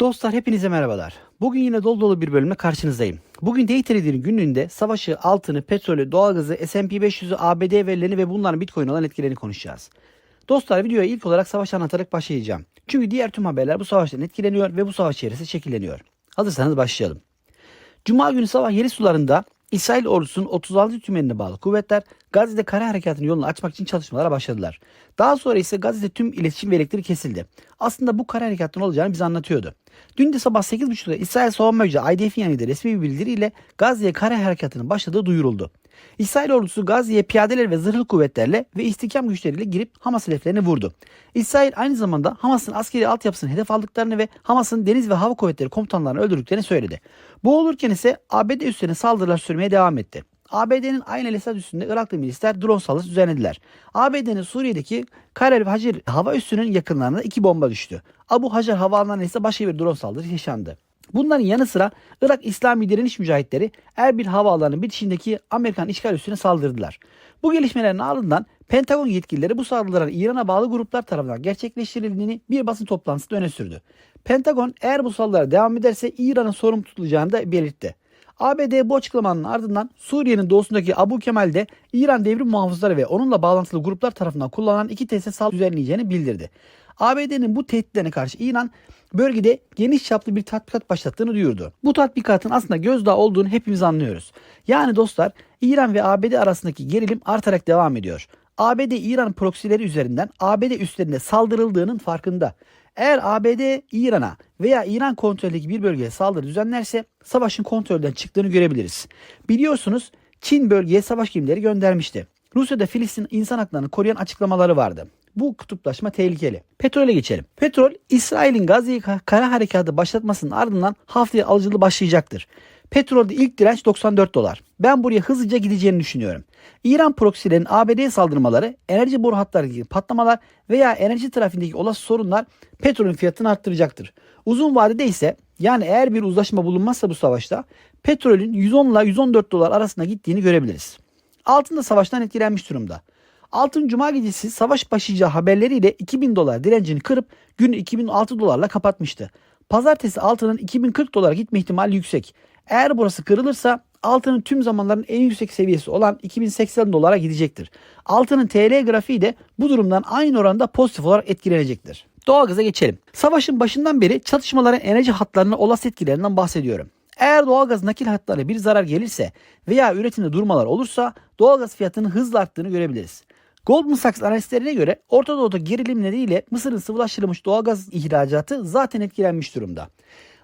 Dostlar hepinize merhabalar. Bugün yine dolu dolu bir bölümle karşınızdayım. Bugün Day Trader'in günlüğünde savaşı, altını, petrolü, doğalgazı, S&P 500'ü, ABD verilerini ve bunların Bitcoin olan etkilerini konuşacağız. Dostlar videoya ilk olarak savaş anlatarak başlayacağım. Çünkü diğer tüm haberler bu savaştan etkileniyor ve bu savaş içerisinde şekilleniyor. Hazırsanız başlayalım. Cuma günü sabah yeri sularında İsrail ordusunun 36 tümenine bağlı kuvvetler Gazze'de kara harekatının yolunu açmak için çalışmalara başladılar. Daha sonra ise Gazze'de tüm iletişim ve elektrik kesildi. Aslında bu kara harekatının olacağını bize anlatıyordu. Dün de sabah 8.30'da İsrail Savunma Gücü IDF'in yanında resmi bir bildiriyle Gazze'ye kara harekatının başladığı duyuruldu. İsrail ordusu Gazze'ye piyadeler ve zırhlı kuvvetlerle ve istihkam güçleriyle girip Hamas hedeflerini vurdu. İsrail aynı zamanda Hamas'ın askeri altyapısını hedef aldıklarını ve Hamas'ın deniz ve hava kuvvetleri komutanlarını öldürdüklerini söyledi. Bu olurken ise ABD üstlerine saldırılar sürmeye devam etti. ABD'nin Ayn el Esad üstünde Iraklı milisler drone saldırısı düzenlediler. ABD'nin Suriye'deki Karel Hacir hava üssünün yakınlarına iki bomba düştü. Abu Hacer havaalanına ise başka bir drone saldırısı yaşandı. Bunların yanı sıra Irak İslami Direniş Mücahitleri Erbil Havaalanı bitişindeki Amerikan işgal üssüne saldırdılar. Bu gelişmelerin ardından Pentagon yetkilileri bu saldırıların İran'a bağlı gruplar tarafından gerçekleştirildiğini bir basın toplantısında öne sürdü. Pentagon eğer bu saldırılar devam ederse İran'ın sorumlu tutulacağını da belirtti. ABD bu açıklamanın ardından Suriye'nin doğusundaki Abu Kemal'de İran devrim muhafızları ve onunla bağlantılı gruplar tarafından kullanılan iki saldırı düzenleyeceğini bildirdi. ABD'nin bu tehditlerine karşı İran bölgede geniş çaplı bir tatbikat başlattığını duyurdu. Bu tatbikatın aslında gözdağı olduğunu hepimiz anlıyoruz. Yani dostlar İran ve ABD arasındaki gerilim artarak devam ediyor. ABD İran proksileri üzerinden ABD üstlerine saldırıldığının farkında. Eğer ABD İran'a veya İran kontrolündeki bir bölgeye saldırı düzenlerse savaşın kontrolden çıktığını görebiliriz. Biliyorsunuz Çin bölgeye savaş gemileri göndermişti. Rusya'da Filistin insan haklarını koruyan açıklamaları vardı. Bu kutuplaşma tehlikeli. Petrole geçelim. Petrol İsrail'in Gazze'yi kara harekatı başlatmasının ardından haftaya alıcılı başlayacaktır. Petrolde ilk direnç 94 dolar. Ben buraya hızlıca gideceğini düşünüyorum. İran proksilerin ABD'ye saldırmaları, enerji boru hatlarındaki patlamalar veya enerji trafiğindeki olası sorunlar petrolün fiyatını arttıracaktır. Uzun vadede ise yani eğer bir uzlaşma bulunmazsa bu savaşta petrolün 110 ile 114 dolar arasında gittiğini görebiliriz. Altın da savaştan etkilenmiş durumda. Altın cuma gecesi savaş başlayacağı haberleriyle 2000 dolar direncini kırıp günü 2006 dolarla kapatmıştı. Pazartesi altının 2040 dolara gitme ihtimali yüksek. Eğer burası kırılırsa altının tüm zamanların en yüksek seviyesi olan 2080 dolara gidecektir. Altının TL grafiği de bu durumdan aynı oranda pozitif olarak etkilenecektir. Doğalgaza geçelim. Savaşın başından beri çatışmaların enerji hatlarına olası etkilerinden bahsediyorum. Eğer doğalgaz nakil hatlarına bir zarar gelirse veya üretimde durmalar olursa doğalgaz fiyatının hızla arttığını görebiliriz. Goldman Sachs analistlerine göre Orta Doğu'da gerilim nedeniyle Mısır'ın sıvılaştırılmış doğalgaz ihracatı zaten etkilenmiş durumda.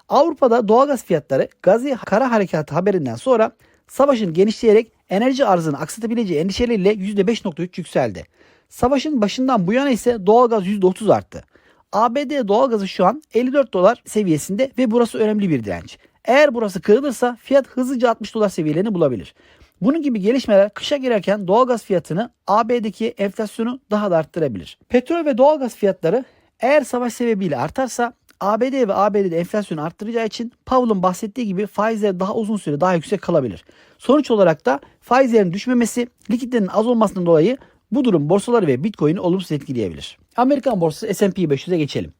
Avrupa'da doğalgaz fiyatları Gazi kara harekatı haberinden sonra savaşın genişleyerek enerji arzını aksatabileceği endişeleriyle %5.3 yükseldi. Savaşın başından bu yana ise doğalgaz %30 arttı. ABD doğalgazı şu an 54 dolar seviyesinde ve burası önemli bir direnç. Eğer burası kırılırsa fiyat hızlıca 60 dolar seviyelerini bulabilir. Bunun gibi gelişmeler kışa girerken doğalgaz fiyatını AB'deki enflasyonu daha da arttırabilir. Petrol ve doğalgaz fiyatları eğer savaş sebebiyle artarsa ABD ve ABD'de enflasyonu arttıracağı için Powell'ın bahsettiği gibi faizler daha uzun süre daha yüksek kalabilir. Sonuç olarak da faizlerin düşmemesi, likiditenin az olmasından dolayı bu durum borsaları ve Bitcoin'i olumsuz etkileyebilir. Amerikan borsası S&P 500'e geçelim.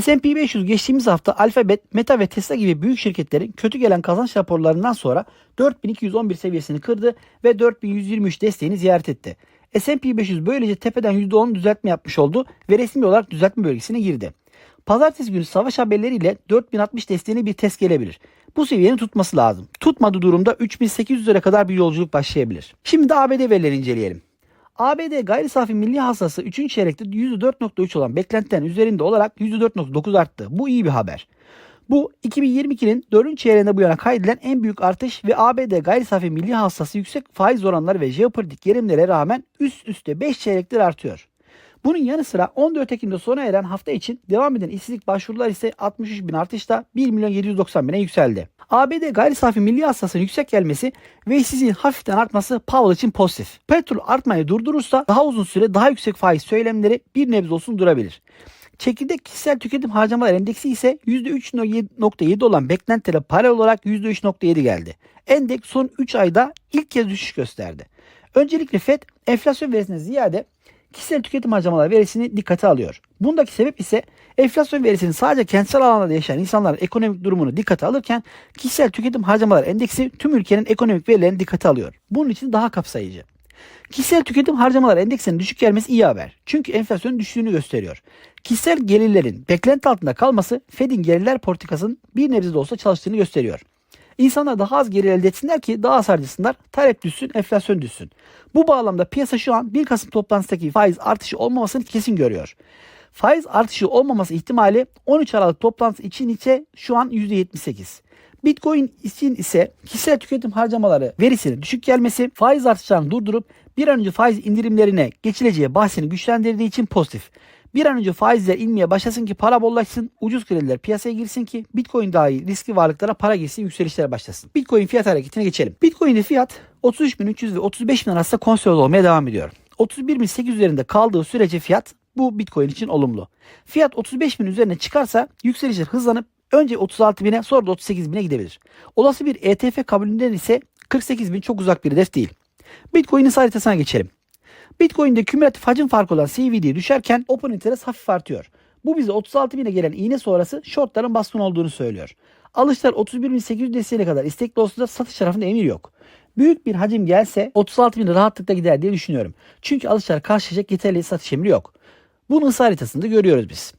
S&P 500 geçtiğimiz hafta Alphabet, Meta ve Tesla gibi büyük şirketlerin kötü gelen kazanç raporlarından sonra 4211 seviyesini kırdı ve 4123 desteğini ziyaret etti. S&P 500 böylece tepeden %10 düzeltme yapmış oldu ve resmi olarak düzeltme bölgesine girdi. Pazartesi günü savaş haberleriyle 4060 desteğine bir test gelebilir. Bu seviyenin tutması lazım. Tutmadığı durumda 3800'lere kadar bir yolculuk başlayabilir. Şimdi de ABD verileri inceleyelim. ABD gayri safi milli hasılası 3. çeyrekte %4.3 olan beklentiden üzerinde olarak %4.9 arttı. Bu iyi bir haber. Bu 2022'nin 4. çeyreğinde bu yana kaydedilen en büyük artış ve ABD gayri safi milli hasılası yüksek faiz oranları ve jeopolitik gerilimlere rağmen üst üste 5 çeyrektir artıyor. Bunun yanı sıra 14 Ekim'de sona eren hafta için devam eden işsizlik başvurular ise 63 bin artışla 1 milyon 790 bine yükseldi. ABD gayri safi milli hasılasının yüksek gelmesi ve işsizliğin hafiften artması Powell için pozitif. Petrol artmayı durdurursa daha uzun süre daha yüksek faiz söylemleri bir nebze olsun durabilir. Çekirdek kişisel tüketim harcamalar endeksi ise %3.7 olan beklentilere paralel olarak %3.7 geldi. Endeks son 3 ayda ilk kez düşüş gösterdi. Öncelikle FED enflasyon verisine ziyade kişisel tüketim harcamaları verisini dikkate alıyor. Bundaki sebep ise enflasyon verisinin sadece kentsel alanda yaşayan insanların ekonomik durumunu dikkate alırken kişisel tüketim harcamaları endeksi tüm ülkenin ekonomik verilerini dikkate alıyor. Bunun için daha kapsayıcı. Kişisel tüketim harcamaları endeksinin düşük gelmesi iyi haber. Çünkü enflasyonun düştüğünü gösteriyor. Kişisel gelirlerin beklenti altında kalması Fed'in gelirler politikasının bir nebze de olsa çalıştığını gösteriyor. İnsanlar daha az gelir elde etsinler ki daha az harcasınlar, talep düşsün, enflasyon düşsün. Bu bağlamda piyasa şu an 1 Kasım toplantısındaki faiz artışı olmamasını kesin görüyor. Faiz artışı olmaması ihtimali 13 Aralık toplantısı için ise şu an %78. Bitcoin için ise kişisel tüketim harcamaları verisinin düşük gelmesi faiz artışlarını durdurup bir an önce faiz indirimlerine geçileceği bahsini güçlendirdiği için pozitif. Bir an önce faizler inmeye başlasın ki para bollaşsın, ucuz krediler piyasaya girsin ki Bitcoin dahil riskli varlıklara para girsin, yükselişler başlasın. Bitcoin fiyat hareketine geçelim. Bitcoin'de fiyat 33.300 ve 35.000 arasında konsolide olmaya devam ediyor. 31.800 üzerinde kaldığı sürece fiyat bu Bitcoin için olumlu. Fiyat 35.000 üzerine çıkarsa yükselişler hızlanıp önce 36.000'e sonra da 38.000'e gidebilir. Olası bir ETF kabulünden ise 48.000 çok uzak bir hedef değil. Bitcoin'in haritasına geçelim. Bitcoin'de kümülatif hacim farkı olan CVD düşerken open interest hafif artıyor. Bu bize 36.000'e gelen iğne sonrası shortların baskın olduğunu söylüyor. Alışlar 31.800 desteğine kadar istekli olsa da satış tarafında emir yok. Büyük bir hacim gelse 36.000'e rahatlıkla gider diye düşünüyorum. Çünkü alışlar karşılayacak yeterli satış emri yok. Bunun ısı haritasında görüyoruz biz.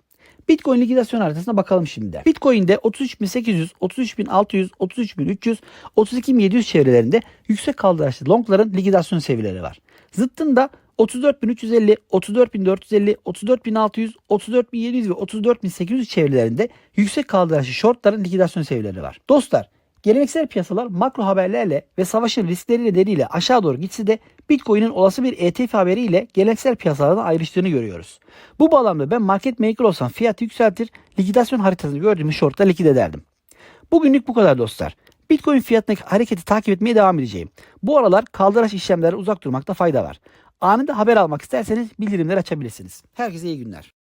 Bitcoin likidasyon haritasına bakalım şimdi. Bitcoin'de 33.800, 33.600, 33.300, 32.700 çevrelerinde yüksek kaldıraçlı longların likidasyon seviyeleri var. Zıttında 34.350, 34.450, 34.600, 34.700 ve 34.800 çevrelerinde yüksek kaldıraçlı shortların likidasyon seviyeleri var. Dostlar Geleneksel piyasalar makro haberlerle ve savaşın riskleri nedeniyle aşağı doğru gitse de Bitcoin'in olası bir ETF haberiyle geleneksel piyasalardan ayrıştığını görüyoruz. Bu bağlamda ben market maker olsam fiyatı yükseltir, likidasyon haritasını gördüğümüz shortla likit ederdim. Bugünlük bu kadar dostlar. Bitcoin fiyatındaki hareketi takip etmeye devam edeceğim. Bu aralar kaldıraç işlemlere uzak durmakta fayda var. Anında haber almak isterseniz bildirimleri açabilirsiniz. Herkese iyi günler.